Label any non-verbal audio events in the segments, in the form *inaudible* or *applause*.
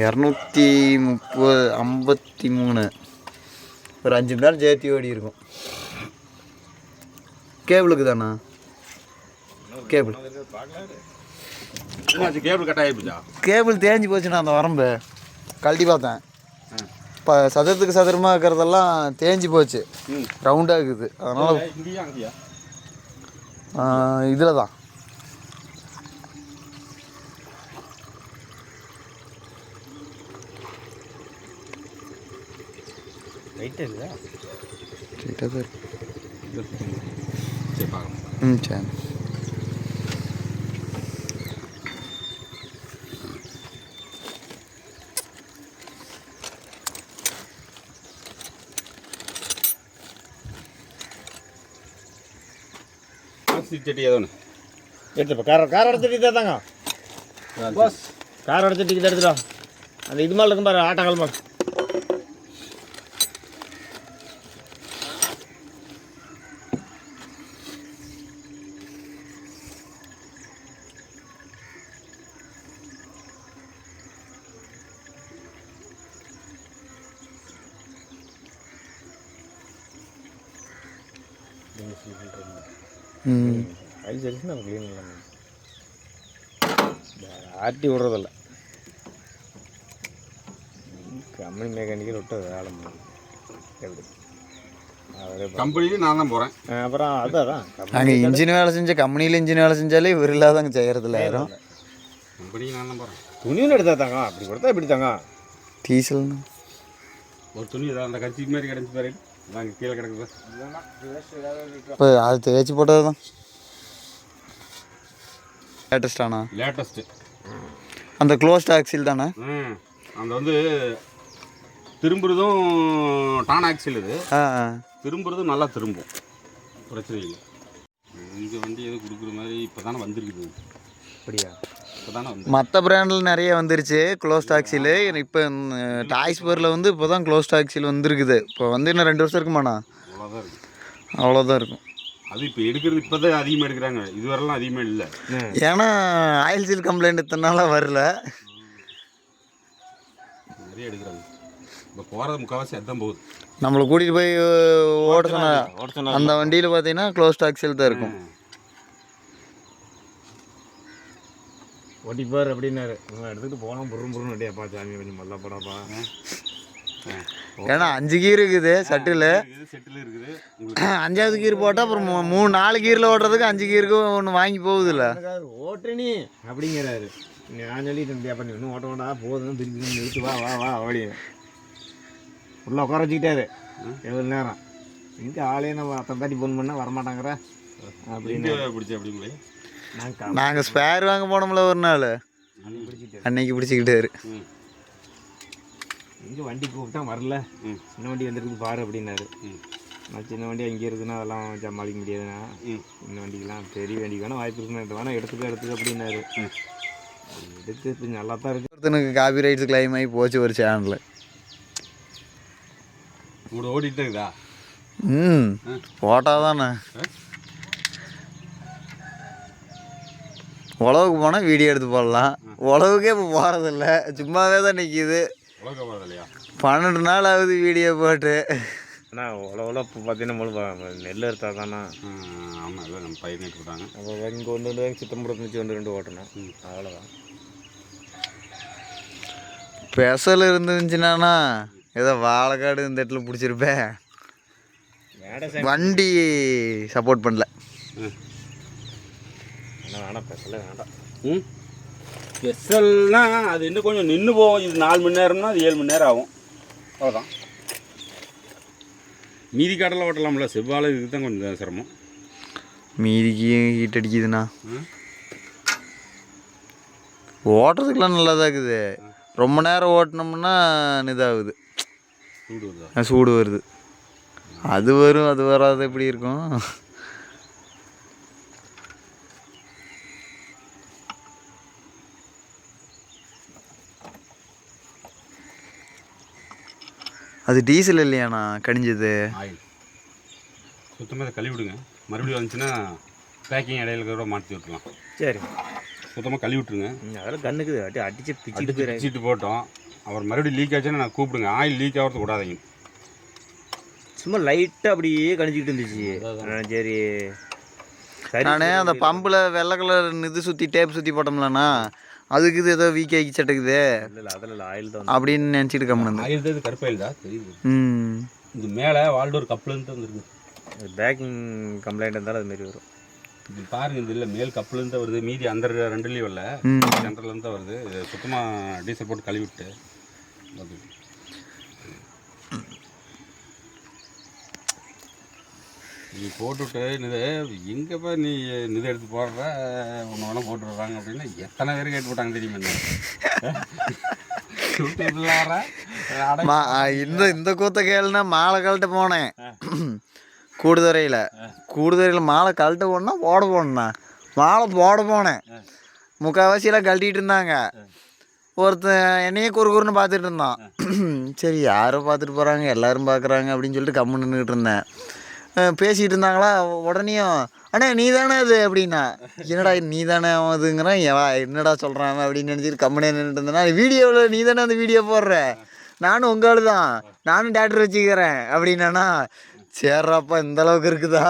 இரநூத்தி முப்பது ஐம்பத்தி மூணு. ஒரு அஞ்சு மணி நேரம் சேர்த்தி ஓடி இருக்கும். கேபிளுக்கு தானா கேபிள் கேபிள் கட் ஆகிப்போச்சா கேபிள் தேஞ்சு போச்சுண்ணா அந்த வரம்பு. கழட்டி பார்த்தேன். இப்போ சதுரத்துக்கு சதுரமாக இருக்கிறதெல்லாம் தேஞ்சு போச்சு. ரவுண்டாக இருக்குது. அதனால் இதில் தான் ரைட்டு இல்லையா? ஸ்ட்ரெயிட்டாக தான் இருக்கு. சரி பார்க்கலாம். ம் சரி. சட்டி ஏதோ ஒன்று எடுத்துப்பா கார் கார் அடைச்சிட்டு தாங்க. பாஸ் கார் இதை எடுத்துடா அந்த இது மாதிரி இருக்கும் பாரு ஆட்டங்கள் மாதிரி ம். அது சரி நம்ம க்ளீன் பண்ணலாம் ஆட்டி விடுறதில்ல. கம்பெனி மெக்கானிக்கல் விட்டு வேலை முடியும். எப்படி? கம்பெனிக்கு நான் தான் போகிறேன் அப்புறம் அதான் நாங்கள் இன்ஜின் வேலை செஞ்ச கம்பெனியில் இன்ஜின் வேலை செஞ்சாலே இவர் இல்லாதவங்க செய்கிறதில்ல யாரும். கம்பெனிக்கு நான் தான் போகிறேன் துணியும் எடுத்தா தாங்க. அப்படி கொடுத்தா இப்படி தாங்க. டீசல் ஒரு துணி அந்த கட்சி மாதிரி கிடச்சி பாரு. கீழே கிடக்குது இப்போ அது தேய்ச்சி போட்டது தான். லேட்டஸ்டானா லேட்டஸ்ட்டு அந்த க்ளோஸ்ட் ஆக்சில் தானே? ம். அந்த வந்து திரும்புறதும் டான் ஆக்சில் இது. ஆ ஆ. திரும்புறதும் நல்லா திரும்பும். பிரச்சனை இல்லை. இந்த வண்டி எதுவும் கொடுக்குற மாதிரி இப்போ தானே வந்திருக்குது. அப்படியா? வந்து மற்ற பிராண்டில் நிறைய வந்துருச்சு. க்ளோஸ்ட் ஆக்சில் இப்போ டாய்ஸ் பேரில் வந்து இப்போ தான் க்ளோஸ்ட் ஆக்சில் வந்துருக்குது. இப்போ வந்து இன்னும் ரெண்டு வருஷம் இருக்குமாண்ணா? அவ்வளோதான் இருக்கும். அது இப்போ எடுக்கிறது இப்போ தான் அதிகமாக எடுக்கிறாங்க. இதுவரெல்லாம் அதிகமாக இல்லை. ஏன்னா ஆயில் சீல் கம்ப்ளைண்ட் இத்தனால வரல. நிறைய எடுக்கிறாங்க. இப்போ போகிறது முக்கால்வாசி அதுதான் போகுது. நம்மளை கூட்டிகிட்டு போய் ஓட சொன்ன அந்த வண்டியில் பார்த்தீங்கன்னா க்ளோஸ்ட் ஆக்சில் தான் இருக்கும். ஓட்டிப்பார் அப்படின்னாரு. இவன் எடுத்துகிட்டு போகலாம் புரும் புருன்னு அப்படியேப்பா சாமி கொஞ்சம் மல்லா போடாப்பா ஏன்னா அஞ்சு கீர் இருக்குது சட்டில். செட்டில் இருக்குது. *clears throat* அஞ்சாவது கீர் போட்டால் அப்புறம் மூணு நாலு கீரில் ஓட்டுறதுக்கு அஞ்சு கீருக்கு ஒன்று வாங்கி போகுதுல்ல. ஓட்டு நீ அப்படிங்கிறாரு. நான் சொல்லிட்டு இருந்தியா பண்ணி இன்னும் ஓட்ட ஓட்டா போதும் திருப்பி நிறுத்து வா வா வா அப்படின்னு. உள்ள உட்கார வச்சுக்கிட்டாரு. எவ்வளோ நேரம்? இங்கே ஆளே நம்ம அத்தனை தாட்டி ஃபோன் பண்ணால் வரமாட்டாங்கிற அப்படின்னு பிடிச்ச அப்படிங்களே நாங்கள் ஸ்பேர் வாங்க போனோம்ல ஒரு நாள். அன்னைக்கு பிடிச்சிக்கிட்டாரு. ம். இங்கே வண்டி கூப்பிட்டா வரல. சின்ன வண்டி வந்துருக்கு பாரு அப்படின்னாரு. ம். நான் சின்ன வண்டி அங்கே இருக்குன்னா அதெல்லாம் சமாளிக்க முடியாதுண்ணா. ம். சின்ன வண்டிக்கெலாம் பெரிய வண்டிக்கு வேணால் வாய்ப்பு இருக்குண்ணா. இது வேணால் எடுத்துக்க எடுத்துக்க அப்படின்னாரு. எடுத்து இப்போ நல்லா தான் இருக்குது ஒருத்தனுக்கு காப்பி ரைட்ஸ் கிளைம் ஆகி போச்சு ஒரு சேனலில் உங்களோட ஓடிட்டு இருக்குதா? ம். போட்டால் தானே உழவுக்கு போனால் வீடியோ எடுத்து போடலாம். உழவுக்கே இப்போ போகிறதில்ல சும்மாவே தான் நிற்கிது உலக போகிறது இல்லையா பன்னெண்டு நாள் ஆகுது வீடியோ போட்டு. ஆனால் உழவு உழவு இப்போ பார்த்தீங்கன்னா முழு நெல் எடுத்தா தானா? ஆமாம் இதான் நம்ம பயிர் நட்டு விட்டாங்க. அப்போ இங்கே ஒன்று ரெண்டு சுத்தம் போட மிச்சு ஒன்று ரெண்டு ஓட்டணும். அவ்வளோதான் ஸ்பெஷல் இருந்துச்சுன்னா ஏதோ வாழைக்காடு இந்த இடத்துல பிடிச்சிருப்பேன். வேடை வண்டி சப்போர்ட் பண்ணல. வேணாம் பெசல வேண்டாம். ம்? ஸ்பெஷல்னா அது இன்னும் கொஞ்சம் நின்று போகும். இது நாலு மணி நேரம்னா அது ஏழு மணி நேரம் ஆகும். அவ்வளோதான் மீதி காடெல்லாம் ஓட்டலாம்ல செவ்வாழை இதுக்கு தான் கொஞ்சம் சிரமம். மீதிக்கு ஹீட் அடிக்குதுண்ணா. ஓட்டுறதுக்கெலாம் நல்லா தான் இருக்குது. ரொம்ப நேரம் ஓட்டினோம்னா இதாகுது. சூடு வருது. அது வரும் அது வராது எப்படி இருக்கும்? அது டீசல் இல்லையாண்ணா? கடிஞ்சது. ஆயில். சுத்தமாக இதை கழுவி விடுங்க மறுபடியும் வந்துச்சுன்னா பேக்கிங் இடையில கூட மாற்றி விட்டுலாம் சரி. சுத்தமாக கழுவி விட்டுருங்க அதெல்லாம் கண்ணுக்கு அடி அடிச்சு போயிடுறேன் பிச்சிட்டு போட்டோம். அவர் மறுபடியும் லீக் ஆச்சுன்னா நான் கூப்பிடுங்க. ஆயில் லீக் ஆகிறது விடாதீங்க. சும்மா லைட்டாக அப்படியே கணிச்சிக்கிட்டு இருந்துச்சு. சரி. நானே அந்த பம்பில் வெள்ளை கலர் இது சுற்றி டேப் சுற்றி போட்டோம்லண்ணா. அதுக்கு இது ஏதோ வீக் ஆகி சட்டுக்குது. இல்லை இல்லை அதில் இல்லை ஆயில் தான் அப்படின்னு நினச்சிட்டு கம்முனு ஆயில் தான் இது கருப்பாயில் தான் தெரியுது. ம். இது மேலே வால்டோர் கப்லேருந்து வந்துருக்கு. பேக்கிங் கம்ப்ளைண்ட் இருந்தாலும் அது மாதிரி வரும். இது பாருங்க இது இல்லை மேல் கப்லேருந்து தான் வருது மீதி அந்த ரெண்டுலேயும் ம். சென்டர்லேருந்து தான் வருது. இது சுத்தமாக டீசல் போட்டு கழுவி விட்டு அது. நீ போட்டுவிட்டு இது எங்கேப்பா நீ இது எடுத்து போடுற. ஒன்று வேணால் போட்டு விட்றாங்க அப்படின்னா எத்தனை பேர் கேட்டு போட்டாங்க தெரியுமா இந்த இந்த கூத்த கேளுனா மாலை கழட்ட போனேன். கூடுதுறையில். கூடுதுறையில் மாலை கழட்ட போனா போட போனேண்ணா. மாலை போட போனேன். முக்கால்வாசியெல்லாம் கழட்டிட்டு இருந்தாங்க. ஒருத்தன் என்னையே குறு குறுன்னு பார்த்துட்டு இருந்தான். சரி யாரோ பார்த்துட்டு போகிறாங்க எல்லாரும் பார்க்குறாங்க அப்படின்னு சொல்லிட்டு கம்மு நின்றுட்டு இருந்தேன். பேசிகிட்டு இருந்தாங்களா? உடனேயும் அண்ணே நீ தானே அது? அப்படின்னா என்னடா நீ தானே அதுங்கிறான் எவா என்னடா சொல்கிறான் அப்படின்னு நினச்சிட்டு கம்மனே நின்றுட்டு இருந்தேன்னா வீடியோவில் நீ தானே அந்த வீடியோ போடுற? நானும் உங்க தான் நானும் டேட்டர் வச்சுக்கிறேன். அப்படின்னா சேர்றாப்பா இந்த அளவுக்கு இருக்குதா?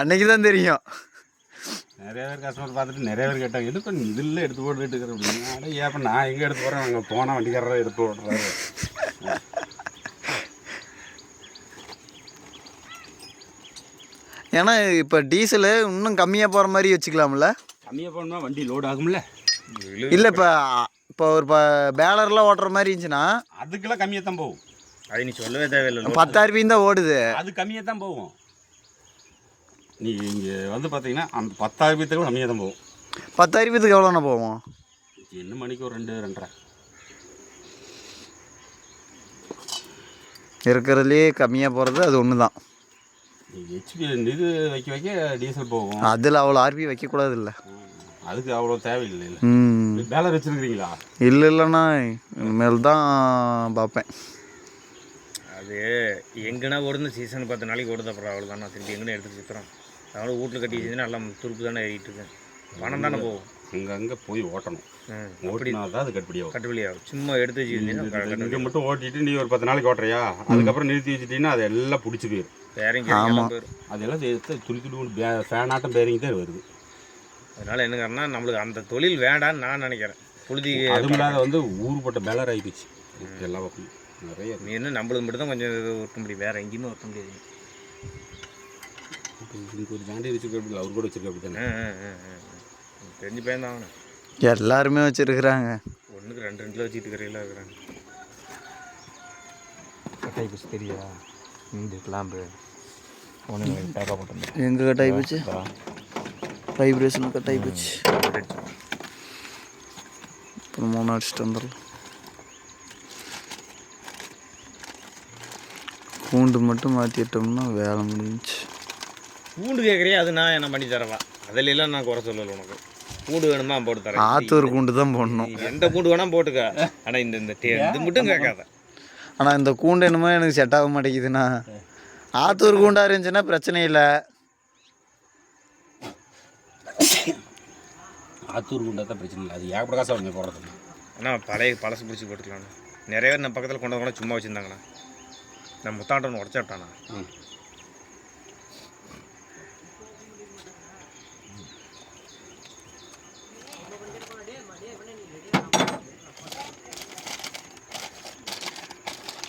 அன்னைக்கு தான் தெரியும். நிறைய பேர் கஸ்டமர் பார்த்துட்டு நிறைய பேர் கேட்டாங்க எதுக்கு நீ இதில் எடுத்து போட்டுட்டு இருக்கிற? அப்படின்னா அட நான் எங்கே எடுத்து போகிறேன் அங்கே போனால் வண்டிக்காரரை எடுத்து போடுறாரு. ஏன்னா இப்போ டீசலு இன்னும் கம்மியாக போகிற மாதிரி வச்சுக்கலாம்ல? கம்மியாக போனால் வண்டி லோட் ஆகும்ல. இல்லை இப்போ இப்போ ஒரு இப்போ பேலர்லாம் ஓட்டுற மாதிரி இருந்துச்சுன்னா அதுக்கெல்லாம் கம்மியாக தான் போகும். அது நீ சொல்லவே தேவையில்லை பத்தாயிரம் தான் ஓடுது. அது கம்மியாக தான் போகும். நீ இங்கே வந்து பார்த்தீங்கன்னா அந்த பத்தாயிரத்துக்கு கம்மியாக தான் போகும். பத்தாயிரத்துக்கு எவ்வளோண்ணா போவோம் என்ன மணிக்கு ஒரு ரெண்டு ரெண்டரை? இருக்கிறதுலே கம்மியாக போகிறது அது ஒன்று தான் ஹெச்பி இது வைக்க வைக்க டீசல் போகும். அதில் அவ்வளோ ஆர்பி வைக்கக்கூடாது இல்லை அதுக்கு அவ்வளோ தேவையில்லை. இல்லை ம் பேலர் வச்சுருக்கிறீங்களா? இல்லை இல்லைண்ணா. இனிமேல் தான் பார்ப்பேன். அது எங்கன்னா ஓடுந்து சீசன் பத்து நாளைக்கு ஓடுது அப்புறம் அவ்வளோதான் நான் திருப்பி எங்கன்னு எடுத்து சுற்றுறோம் அதனால வீட்டில் கட்டி வச்சுருந்தா நல்லா துருப்பு தானே ஏறிட்டு இருக்கேன் பணம் தானே போகும். அங்கங்கே போய் ஓட்டணும். ஓட்டினா தான் அது கட்டுப்படி ஆகும். கட்டுப்படி ஆகும். சும்மா எடுத்து வச்சுருந்தீங்கன்னா இங்கே மட்டும் ஓட்டிட்டு நீ ஒரு பத்து நாளைக்கு ஓட்டுறியா? அதுக்கப்புறம் நிறுத்தி வச்சுட்டீங்கன்னா அது எல்லாம் பிடிச்சி போயிடும் போயிடும் அதெல்லாம் துளி துளி ஃபேன் ஆட்டம் பேரிங் தான் வருது. அதனால என்ன காரணம்னா நம்மளுக்கு அந்த தொழில் வேண்டான்னு நான் நினைக்கிறேன். புழுதி அதுவும் இல்லாத வந்து ஊருப்பட்ட பேலர் ஆகிப்போச்சு எல்லா பக்கமும் நிறைய நீ என்ன நம்மளுக்கு மட்டும் தான் கொஞ்சம் இது ஒட்ட முடியும். வேற எங்கேயுமே ஒட்ட முடியாது. ஒரு ஜாண்டி வச்சுருக்க அவர் கூட வச்சிருக்க அப்படி தானே. தெரிஞ்சு அவனு. எல்லாருமே வச்சுருக்குறாங்க. ஒன்றுக்கு ரெண்டு ரெண்டில் வச்சுட்டு இருக்கிறீங்களா இருக்கிறாங்க. தெரியா இந்த கிளாம்பு ஒன்று போட்டு எங்கே கட் ஆகி போச்சு? வைப்ரேஷன் கட் ஆகி போச்சு. அப்புறம் மூணு அடிச்சுட்டு வந்துடலாம். கூண்டு மட்டும் மாற்றிட்டோம்னா வேலை முடிஞ்சுச்சு. பூண்டு கேட்குறியா அது நான் என்ன பண்ணி தரவா? அதில் எல்லாம் நான் குறை சொல்லலை உனக்கு. பூண்டு வேணுமா போட்டு தரேன். ஆத்தூர் கூண்டு தான் போடணும். நீ எந்த பூண்டு வேணா போட்டுக்க. ஆனால் இந்த இந்த டே இது மட்டும் கேட்காத. ஆனால் இந்த கூண்டு என்னமோ எனக்கு செட் ஆக மாட்டேங்குதுண்ணா. ஆத்தூர் கூண்டா இருந்துச்சுன்னா பிரச்சனை இல்லை. ஆத்தூர் குண்டா தான் பிரச்சனை இல்லை. அது ஏகப்பட்ட காசு அவங்க போடுறது. ஆனால் பழைய பழசு பிடிச்சி போட்டுக்கலாம்ண்ணா. நிறைய பேர் நம்ம பக்கத்தில் கொண்டு வந்து சும்மா வச்சுருந்தாங்கண்ணா. நான் முத்தாண்டன் உடச்சி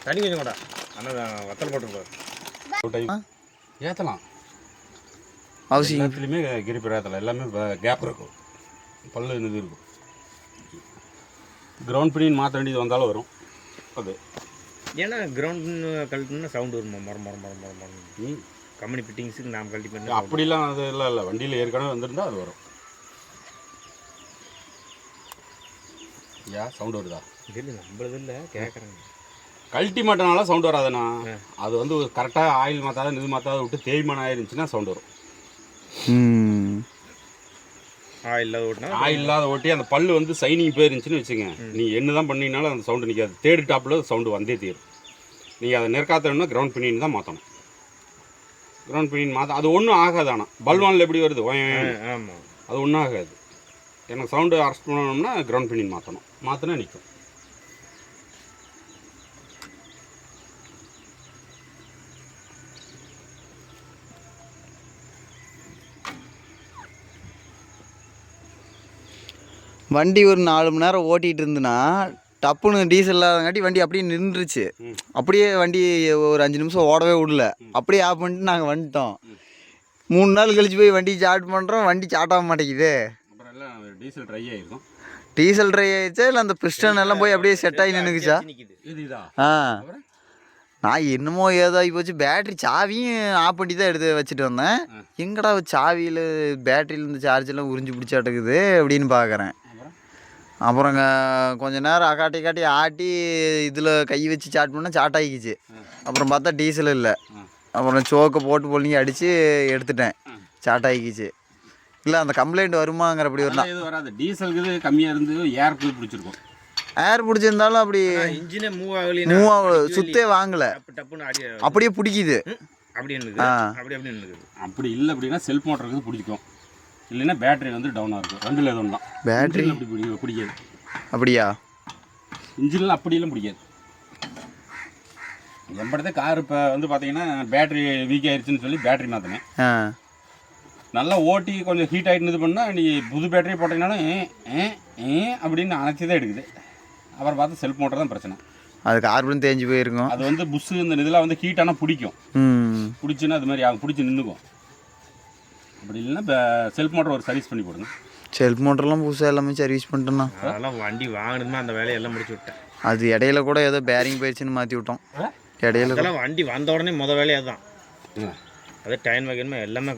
தண்ணி கொஞ்சம் கூட ஆனால் வத்தல் போட்டுருப்பாரு ஏற்றலாம் அவசியம் எல்லாத்துலேயுமே கிரிப்பர் ஏற்றலாம் எல்லாமே கேப் இருக்கும். பல்லு இது இருக்கும். கிரவுண்ட் பினின் மாற்ற வேண்டியது வந்தாலும் வரும். அது. ஏன்னா கிரவுண்ட் கழட்டுனா சவுண்டு வருமா? மர மர மர மர மரம் ம். கம்பெனி ஃபிட்டிங்ஸுக்கு நாம் கழட்டி பண்ணி அப்படிலாம் அது இல்லை இல்லை. வண்டியில் ஏற்கனவே வந்திருந்தா அது வரும். யா சவுண்ட் வருதா? இல்லை நம்மளது இல்லை. கேட்குறேங்க கழட்டி மாட்டனால சவுண்ட் வராதுண்ணா. அது வந்து கரெக்டாக ஆயில் மாற்றாத இது மாற்றாத விட்டு தேய்மானம் ஆயிருந்துச்சுன்னா சவுண்ட் வரும். ம். ஆ இல்லாத ஓட்டினா ஆயில் இல்லாத ஓட்டி அந்த பல்லு வந்து சைனிங் போயிருந்துச்சுன்னு வச்சுங்க நீ என்ன தான் பண்ணினாலும் அந்த சவுண்டு நிற்காது தேர்டு டாப்பில் சவுண்டு வந்தே தீரும். நீங்கள் அதை நெருக்காத்தணும்னா கிரவுண்ட் பினின் தான் மாற்றணும் கிரவுண்ட் பினின் மாற்ற அது ஒன்றும் ஆகாது ஆனால் பல்வானில் எப்படி வருது. ஆமாம் அது ஒன்றும் ஆகாது. எனக்கு சவுண்டு அரெஸ்ட் பண்ணணும்னா கிரவுண்ட் பினின் மாற்றணும் மாற்றினா நிற்கும் வண்டி ஒரு நாலு மணி நேரம் ஓட்டிகிட்டு இருந்துன்னா டப்புன்னு டீசல் இல்லாதங்காட்டி வண்டி அப்படியே நின்றுச்சு. அப்படியே வண்டி ஒரு அஞ்சு நிமிஷம் ஓடவே விடல. அப்படியே ஆஃப் பண்ணிட்டு நாங்கள் வந்துட்டோம். மூணு நாள் கழிச்சு போய் வண்டி ஸ்டார்ட் பண்ணுறோம் வண்டி ஸ்டார்ட் ஆக மாட்டேங்குது. டீசல் ட்ரை ஆயிருக்கும். டீசல் ட்ரை ஆயிடுச்சா இல்லை அந்த பிஸ்டன் எல்லாம் போய் அப்படியே செட் ஆகி நின்றுக்குச்சா ஆ. நான் என்னமோ ஏதோ போச்சு. பேட்டரி சாவியும் ஆஃப் பண்ணி தான் எடுத்து வச்சுட்டு வந்தேன். எங்கடா சாவியில் பேட்டரியில் இருந்து சார்ஜ் எல்லாம் உறிஞ்சு பிடிச்சாட்டுக்குது அப்படின்னு பார்க்குறேன் அப்புறங்க கொஞ்ச நேரம் அக்காட்டி காட்டி ஆட்டி இதில் கை வச்சு சாட் பண்ணால் சாட் ஆகிக்கிச்சு. அப்புறம் பார்த்தா டீசல் இல்லை. அப்புறம் சோக்கை போட்டு பொழுங்கி அடித்து எடுத்துட்டேன். ஆ. சாட் ஆகிக்கிச்சு. இல்லை அந்த கம்ப்ளைண்ட் வருமாங்கிறப்படி ஒரு அதெல்லாம் எதுவும் வராது. டீசலுக்கு கம்மியாக இருந்து ஏருக்கு பிடிச்சிருக்கும். ஏர் பிடிச்சிருந்தாலும் அப்படி இன்ஜினே மூவ் ஆகலைன்னா மூவ் ஆக சுத்தே வாங்கலை. அப்படியே பிடிக்குது. அப்படி. அப்படி அப்படி இருக்குது அப்படி இல்லை அப்படின்னா செல்ஃப் மோட்டருக்கு பிடிக்கும். இல்லைன்னா பேட்டரி வந்து டவுனாக இருக்கும். ரெண்டுல எதுவும் தான் பேட்டரி அப்படி பிடி பிடிக்காது. அப்படியா? இன்ஜினில் அப்படியெல்லாம் பிடிக்காது. எம்படத்தை கார் இப்போ வந்து பார்த்தீங்கன்னா பேட்டரி வீக் ஆயிடுச்சுன்னு சொல்லி பேட்டரி மாற்றினேன் நல்லா ஓட்டி கொஞ்சம் ஹீட் ஆகிட்டு இது பண்ணால் நீ புது பேட்டரி போட்டீங்கன்னாலும் ஏ அப்படின்னு அணைச்சி தான் எடுக்குது. அப்புறம் பார்த்தா செல்ஃப் மோட்டர் தான் பிரச்சனை. அது கார்பன் தேஞ்சு போயிருக்கும். அது வந்து புஷ்ஷு இந்த இதெல்லாம் வந்து ஹீட் ஆனால் பிடிக்கும். பிடிச்சுன்னா அது மாதிரி பிடிச்சி நின்றுக்கும் அப்படி இல்லைன்னா செல்ஃப் மோட்டர் ஒரு சர்வீஸ் பண்ணி போடுங்க. செல்ஃப் மோட்டர்லாம் புதுசாக எல்லாமே சர்வீஸ் பண்ணிட்டோம்னா அதெல்லாம் வண்டி வாங்கினதுமே அந்த வேலையெல்லாம் முடிச்சு விட்டேன். அது இடையில கூட ஏதோ பேரிங் போயிடுச்சுன்னு மாற்றி விட்டோம். இடையில கூட- அதெல்லாம் வண்டி வந்த உடனே முத வேலையே அதுதான். ம். அதே டைம் வைக்கணுமே எல்லாமே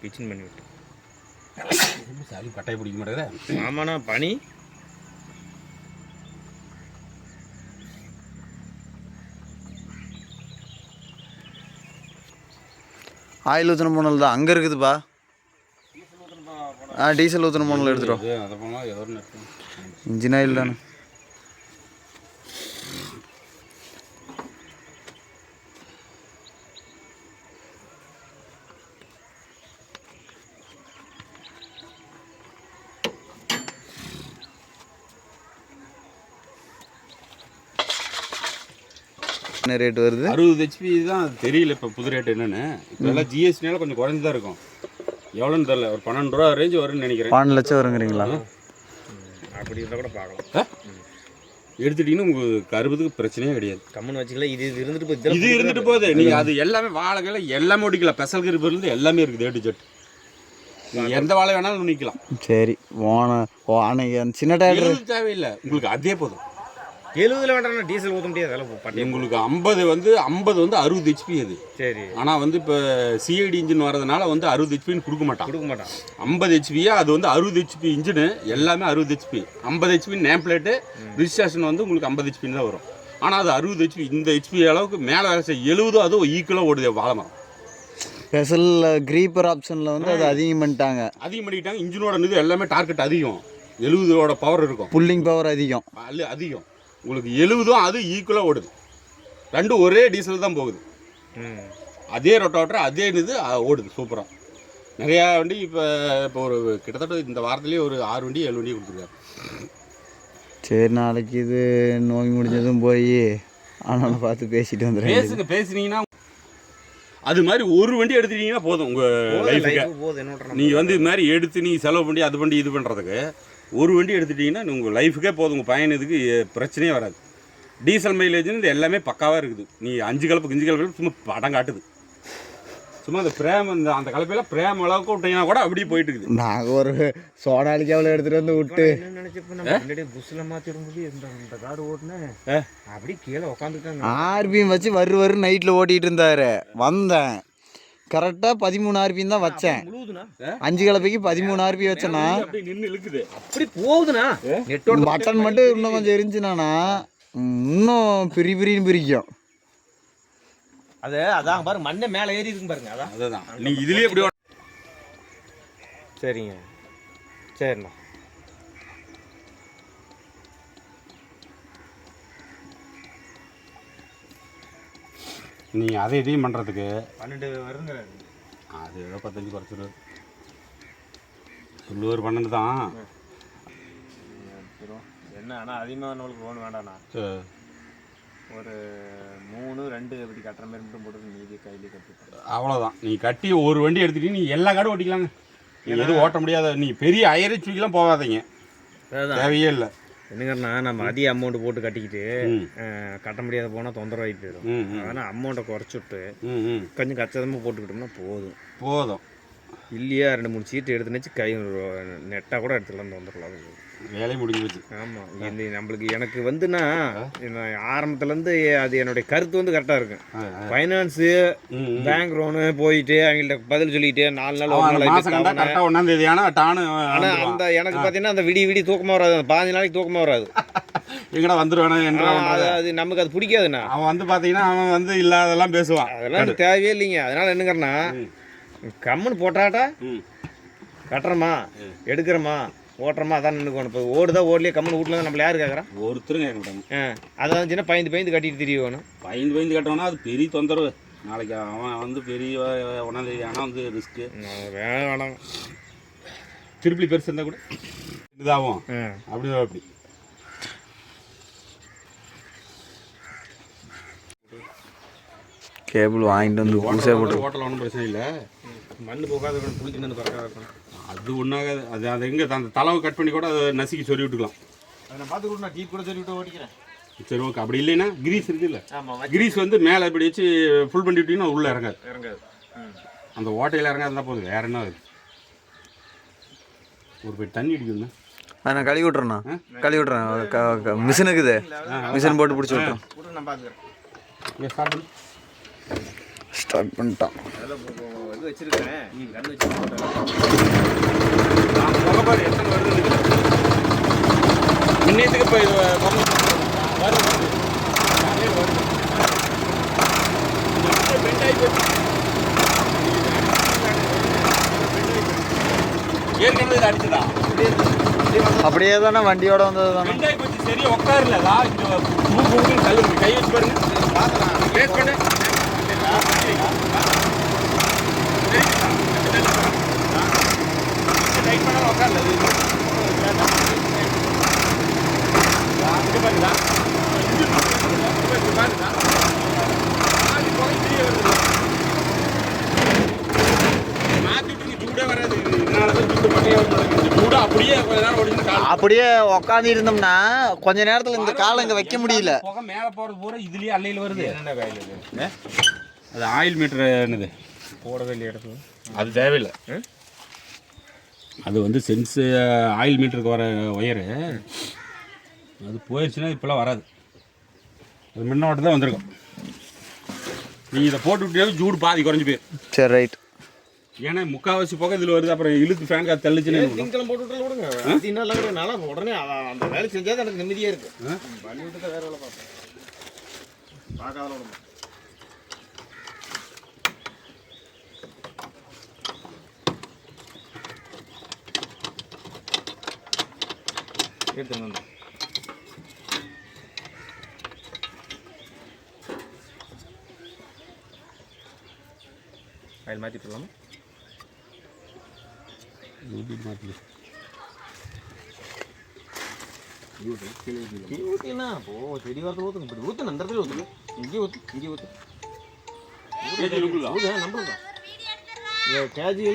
கிச்சன் பண்ணி விட்டேன். சரி கட்டாய பிடிக்க மாட்டேங்குது? ஆமாண்ணா பனி. ஆயில் ஊற்றின போனல் தான் அங்கே இருக்குதுப்பா. ஆ டீசல் ஊற்றின போனல் எடுத்துட்டோம் இன்ஜின் ஆயில் தானே. என்ன ரேட் வருது? அறுபது ஹெச்பி தான் தெரியல இப்போ புது ரேட் என்னன்னு. இப்போ எல்லாம் ஜிஎஸ்டினால கொஞ்சம் குறைஞ்சு தான் இருக்கும். எவ்வளோன்னு தெரியல ஒரு பன்னெண்டு ரூபா ரேஞ்ச் வரும்னு நினைக்கிறேன். பன்னெண்டு லட்சம் வருங்கிறீங்களா? அப்படி இருந்தால் கூட பார்க்கலாம். எடுத்துட்டீங்கன்னா உங்களுக்கு அறுபதுக்கு பிரச்சனையே கிடையாது. கம்முன்னு வச்சுக்கல இது இது இருந்துட்டு போய் இது இருந்துட்டு போகுது. நீங்க அது எல்லாமே வாழைகளை எல்லாமே ஓடிக்கலாம் பெசல் இருந்து எல்லாமே இருக்குது ஏ டு ஜெட் நீங்க எந்த வாழை வேணாலும் நிற்கலாம் சரி ஓன ஓ அந்த சின்ன டயர் தேவையில்லை. உங்களுக்கு அதே போதும். எழுபதுல வேண்டாம் டீசல் ஊற்ற முடியாது. அதெல்லாம் பட்டி உங்களுக்கு ஐம்பது வந்து ஐம்பது வந்து அறுபது ஹெச்பி அது. சரி. ஆனால் வந்து இப்போ சிஐடி இன்ஜின் வரதுனால வந்து அறுபது ஹெச்பின்னு கொடுக்க மாட்டான். கொடுக்க மாட்டான். ஐம்பது ஹெச்பியா அது வந்து அறுபது ஹெச்பி இன்ஜினு எல்லாமே அறுபது ஹெச்பி ஐம்பது ஹெச்பி நேம் பிளேட்டு ரிஜிஸ்ட்ரேஷன் வந்து உங்களுக்கு ஐம்பது ஹெச்பின்னு தான் வரும். ஆனால் அது அறுபது ஹெச்பி இந்த ஹெச்பி அளவுக்கு மேலே வேலை செய்ய எழுபதும் அதுவும் ஈக்குவலாக ஓடுது வாழை மரம். ஸ்பெஷல் க்ரீப்பர் ஆப்ஷனில் வந்து அது அதிகம் பண்ணிட்டாங்க. அதிகம் பண்ணிக்கிட்டாங்க இன்ஜினோட இது எல்லாமே டார்கெட் அதிகம். எழுபதோட பவர் இருக்கும். புல்லிங் பவர் அதிகம். அல்ல அதிகம். உங்களுக்கு எழுபதும் அது ஈக்குவலாக ஓடுது. ரெண்டும் ஒரே டீசல் தான் போகுது. ம். அதே ரொட்டாவட்டர் அதே இது ஓடுது சூப்பராக நிறையா வண்டி இப்போ இப்போ ஒரு கிட்டத்தட்ட இந்த வாரத்துலேயே ஒரு ஆறு வண்டி ஏழு வண்டி கொடுத்துருக்காரு. சரி நாளைக்கு இது நோய் முடிஞ்சதும் போய் ஆனால் பார்த்து பேசிட்டு வந்துடுறேன். பேசுங்க பேசுனீங்கன்னா அது மாதிரி ஒரு வண்டி எடுத்துட்டீங்கன்னா போதும் உங்கள் லைஃபுக்கு நீங்கள் வந்து இது மாதிரி எடுத்து நீங்கள் செலவு பண்ணி அது பண்ணி இது பண்ணுறதுக்கு ஒரு வண்டி எடுத்துட்டீங்கன்னா உங்கள் லைஃபுக்கே போதும். உங்கள் எ- பிரச்சனையே வராது. டீசல் மைலேஜ்னு இது எல்லாமே பக்காவாக இருக்குது. நீ அஞ்சு கலப்பு கிஞ்சு கலப்பு சும்மா படம் காட்டுது. சும்மா அந்த பிரேம் இந்த அந்த கலப்பையெல்லாம் பிரேம் அளவுக்கு விட்டீங்கன்னா கூட அப்படியே போயிட்டு இருக்குது. நாங்கள் ஒரு சோனாலிக்கு அவ்வளோ எடுத்துகிட்டு வந்து விட்டு. என்ன நினைச்சப்ப புஷ்ல மாத்தி விடும்போது இந்த காடு ஓட்டுனேன் அப்படியே கீழே உட்காந்துட்டாங்க ஆர்பிஎம் வச்சு வரு வரு நைட்டில் ஓட்டிகிட்டு இருந்தாரு. வந்தேன். கரெக்டாக பதிமூணு ஆர்பிஎம் தான் வச்சேன். அஞ்சு கலப்பைக்கு பதிமூணு ஆர்பி நெட்டோட பட்டன் மட்டும் இன்னும் கொஞ்சம் இருந்துச்சுனாண்ணா. இன்னும் பிரி பிரின்னு பிரிக்கும். அது அதான் பாருங்க மண்ணை மேலே ஏறி இருக்கு பாருங்க அதான். அதுதான். நீங்கள் இதுலேயே இப்படி சரிங்க. சரிண்ணா. நீ அதை இதையும் பண்ணுறதுக்கு பன்னெண்டு வருங்க அது ஏதோ பத்தஞ்சு குறைச்சிரு. சொல்லுவார் பன்னெண்டு தான். என்ன ஆனால் அதிகமாக நம்மளுக்கு லோன் வேண்டாண்ணா. சரி. ஒரு மூணு ரெண்டு அப்படி கட்டுற மாதிரி மட்டும் போட்டு மீதி கையிலே கட்டி அவ்வளோதான் நீ கட்டி ஒரு வண்டி எடுத்துட்டு நீ எல்லா காடும் ஓட்டிக்கலாங்க. நீ எதுவும் ஓட்ட முடியாத நீ பெரிய ஐரச்சுக்கெல்லாம் போகாதீங்க. தேவையே இல்லை. என்னங்கன்னா நம்ம அதிக அமௌண்ட் போட்டு கட்டிக்கிட்டு கட்ட முடியாத போனால் தொந்தரவாகி போயிடும். அதனால் அமௌண்ட்டை குறைச்சி விட்டு ம் ம். கொஞ்சம் கச்சிதமாக போட்டுக்கிட்டோம்னா போதும். போதும். இல்லையா? ரெண்டு மூணு சீட்டு எடுத்துனுச்சு கை நெட்டாக கூட எடுத்துக்கலாம் தொந்தரலாம் வேலை முடிஞ்சு போச்சு ஆமாம் இந்த நம்மளுக்கு எனக்கு வந்துன்னா ஆரம்பத்துலேருந்து அது என்னுடைய கருத்து வந்து கரெக்டாக இருக்கும். ஃபைனான்ஸு. பேங்க் லோனு போயிட்டு அவங்கள்ட்ட பதில் சொல்லிட்டு நாலு நாள் ஒரு நாள் கரெக்டாக ஆனால் டானு ஆனால். அந்த எனக்கு பார்த்தீங்கன்னா அந்த விடி விடி தூக்கமாக வராது. அந்த பாஞ்சு நாளைக்கு தூக்கமாக வராது. *laughs* எங்கடா வந்துருவானே அது அது நமக்கு அது பிடிக்காதுண்ணா. அவன் வந்து பார்த்தீங்கன்னா அவன் வந்து இல்லாதெல்லாம் பேசுவான். அதெல்லாம் தேவையே இல்லைங்க. அதனால என்னங்கிறனா கம்முன்னு போட்டாட்டா? ம். கட்டுறோமா? எடுக்கிறோமா? ஓட்டுறோமா? அதான் நின்றுக்கணும் இப்போ ஓடுதா ஓடலையே? கம்முன்னு வீட்டில் தான் நம்மள யார் கேட்குறான் ஒருத்தரும் கேட்க மாட்டாங்க. அதான் சின்ன பயந்து பயந்து கட்டிட்டு தெரியணும் பயந்து பயந்து கட்டோம்னா அது பெரிய தொந்தரவு. நாளைக்கு அவன் வந்து பெரிய ஒன்றாம் தேதி ஆனால் வந்து ரிஸ்க்கு வேணாம் வேணாம். திருப்பி பெருசு இருந்தால் கூட இதாகும். அப்படி அப்படி. கேபிள் வாங்கிட்டு வந்து புதுசாக போட்டு ஹோட்டல் ஒன்றும் பிரச்சனை இல்லை. மண் போகாத இருக்கணும் புளிக்கணும் பறக்காத இருக்கணும். அது ஒன்றாகாது அது அது எங்கே அந்த தலைவை கட் பண்ணி கூட அதை நசுக்கி சொறி விட்டுக்கலாம். அதை நான் பார்த்து கூட நான் டீப் கூட சொல்லி விட்டு ஓட்டிக்கிறேன். சரி ஓகே அப்படி இல்லைன்னா கிரீஸ் இருக்குல்ல ஆமாம் கிரீஸ் வந்து மேலே இப்படி வச்சு ஃபுல் பண்ணி விட்டீங்கன்னா உள்ளே இறங்காது. இறங்காது. அந்த ஓட்டையில் இறங்காதுன்னா போதும். வேற என்ன அது? ஒரு போய் தண்ணி அடிக்கணும்னா? நான் கழுவி விட்றேண்ணா கழுவி விட்றேன் மிஷின் இருக்குது. மிஷின் போட்டு பிடிச்சி விட்றேன் நான் பார்த்துக்கிறேன். இங்கே ஸ்டார்ட் பண்ணு ஸ்டார்ட் பண்ணிட்டான் இது அடிச்சதா அப்படியே தானே வண்டியோட வந்தது தானே சரியா உட்காருல லா இங்க மூக்கு மூக்கு கல் இருக்கு. கை வச்சு பாருங்க. அப்படியே கொஞ்ச நேரம் ஓடிச்சு கால் அப்படியே உக்காந்து இருந்தோம்னா கொஞ்ச நேரத்தில் இந்த காலை இங்கே வைக்க முடியல. புகை மேலே போகிறது பூரா இதுலயே அல்லையில் வருது. என்ன காயில் இது? அது ஆயில் மீட்டர் என்னது? போடவே இல்லையா இடத்துல அது தேவையில்லை. அது வந்து சென்ஸ் ஆயில் மீட்டருக்கு வர ஒயரு அது போயிடுச்சுன்னா இப்போலாம் வராது. அது முன்னோட்டு தான் வந்திருக்கும். நீ இதை போட்டு விட்டியாலும் சூடு பாதி குறைஞ்சி போயிடும் சரி ரைட் ஏன்னா முக்கால்வாசி புகை இதில் வருது. அப்புறம் இழுத்து ஃபேன் காற்று தள்ளிச்சுன்னு திங்கக்கிழமை போட்டு விட்டாலும் விடுங்க. அது நல்லா உடனே அந்த வேலை செஞ்சால் எனக்கு நிம்மதியாக இருக்கு. பண்ணி விட்டு தான் வேற வேலை பார்ப்பேன் பார்க்காத எடுத்துங்க வந்து ஆயில் மாற்றிட்டு வரலாமா கீழே ஊற்றினா போ செடி வரது ஊற்றுங்க இப்படி ஊற்றுங்க அந்த இடத்துல ஊற்றுங்க இங்கே ஊற்று இங்கே ஊற்று ஊற்று நம்புங்க. கேஜியில்